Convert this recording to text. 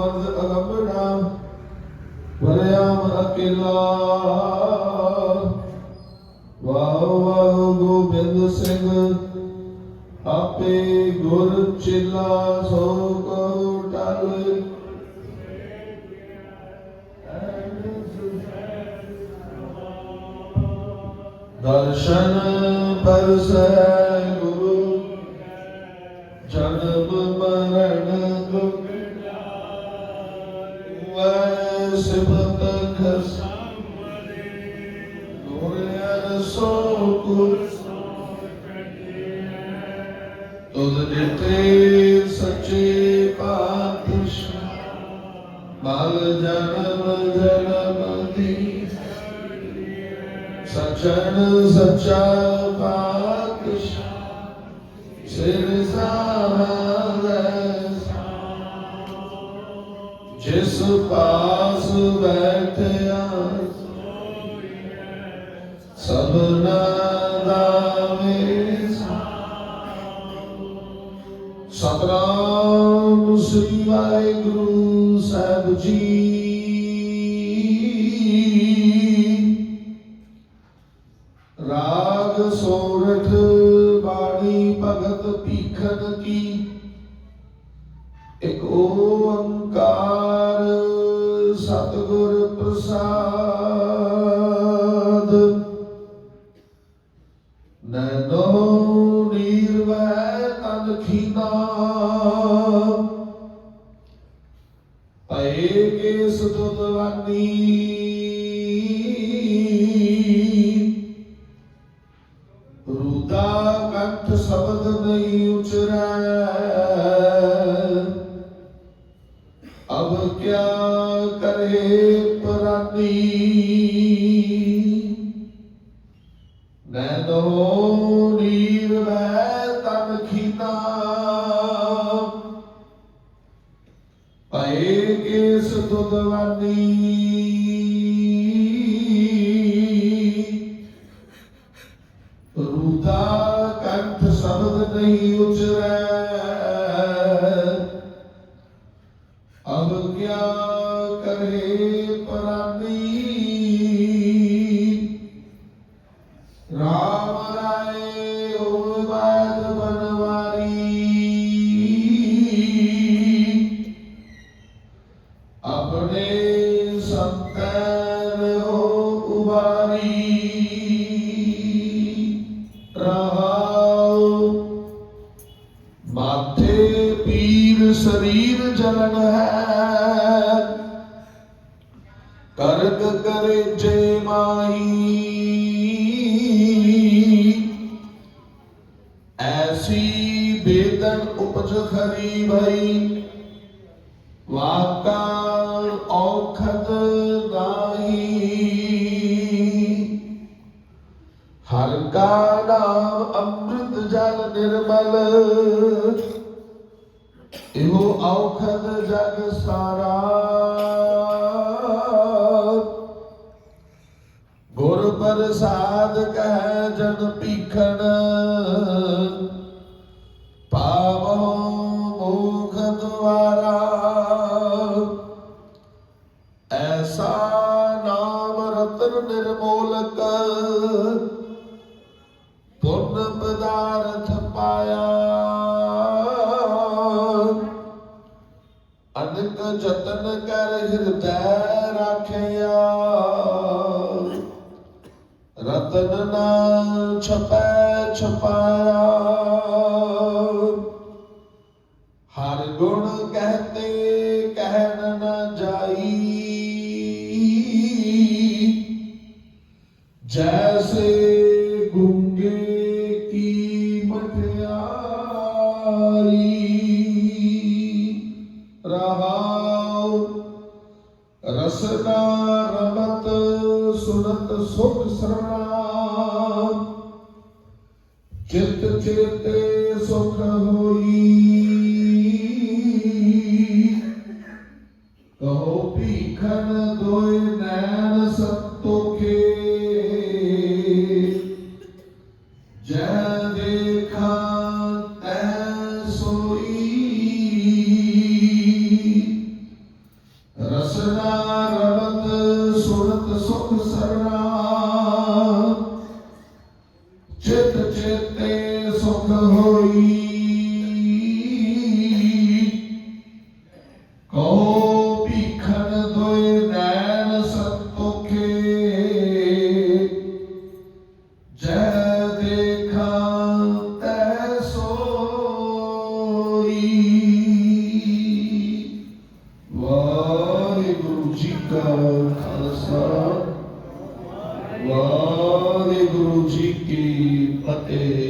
ਮਰਦ ਅਗੰਬੜਾ ਵਰਿਆਮ ਅਕੇਲਾ। ਵਾਹ ਵਾਹ ਗੋਬਿੰਦ ਸਿੰਘ, ਆਪੇ ਗੁਰ ਚਿਲਾ, ਸੋ ਕੋ ਟਲ। ਦਰਸ਼ਨ ਪਰਸੈ ਗੁਰੂ, ਜਨਮ ਮਰਨ ਵੈ ਖਸ ਗੁਰਿਆਰ ਸੋ ਕੁਰ ਤੁਧ ਦਿੱਤੇ ਸੱਚੇ ਪਾਤਸ਼ਾਹ ਮਲ ਜਨਮ ਜਨਮ ਦੀ। ਸਚਨ ਸੱਚਾ ਪਾਤਸ਼ਾਹ, ਸਿਰ ਸਾਵੈ ਜਿਸ ਪਾਸ ਬੈਠਿਆ। ਸਭਨਾ ਦਾ ਵੇਸਾ ਸਤਨਾਮ ਸ੍ਰੀ ਵਾਹਿਗੁਰੂ ਸਾਹਿਬ ਜੀ। ਰਾਗ ਸੋਰਠ ਬਾਣੀ ਭਗਤ ਭੀਖਨ ਕੀ। ਇੱਕ ਓੰਕਾਰ ਸਤਿਗੁਰ ਪ੍ਰਸਾਦ। ਨੈਨੋ ਨੀਰਵੈ ਤਨ ਖੀਨਾ। ਪਏ ਕੇਸ ਦੁਦਵਾਨੀ ਨੈਨੋ ਨੀਰ ਵੈ ਤਨ ਖੀਨਾ ਪਏ ਕੇਸ ਦੁਦਵਾਨੀ ਰੂਦਾ ਕੰਠ ਸ਼ਬਦ ਨਹੀਂ ਉਚਰੈ। ਅਬ ਕਿਆ ਕਰੇ ਪ੍ਰਾਨੀ। ਉਬਾਰੀ ਰਹਾਉ ਮਾਥੇ ਪੀਰ ਸਰੀਰ ਜਲਨ ਹੈ। ਕਰਗ ਕਰੇ ਜੇ ਮਾਈ ਐਸੀ ਬੇਦਨ ਉਪਜ ਖਰੀ ਭਈ। ਵਾਕਾ ਔਖਦ ਹਰ ਕਾ ਨਾਮ ਅੰਮ੍ਰਿਤ ਜਲ ਨਿਰਮਲ। ਇਹੋ ਔਖਦ ਜਗ ਸਾਰਾ। ਗੁਰ ਪ੍ਰਸਾਦ ਕਹਿ ਜਨ ਭੀਖਣ। ਪਾਇਆ। ਅਨਕ ਜਤਨ ਕਰ ਹਿਰਦੈ ਰਾਖਿਆ। ਰਤਨ ਨਾ ਛਪੈ ਛਪਾਇਆ। ਹਰ ਗੁਣ ਕਹਤੇ ਕਹਿਣ ਨਾ ਜਾਈ। ਜੈਸੇ ਚਿਤ ਚੇਤੇ ਸੁਖ ਹੋਈ। ਕਹੋ ਭੀਖਨ ਦੋਇ ਨੈਣ ਸੰਤੋਖੇ ਚੇਤੇ ਸੁਖ ਹੋਈ। ਕਹੋ ਭੀਖਨ ਦੋਇ ਨੈਣ ਸੰਤੋਖੇ ਜੈ ਦੇਖਾਂ ਤੈ ਸੋਈ। ਵਾਹਿਗੁਰੂ ਜੀ ਕਾ ਖਾਲਸਾ। ਵਾਹਿਗੁਰੂ ਜੀ ਕੀ ਫਤਿਹ।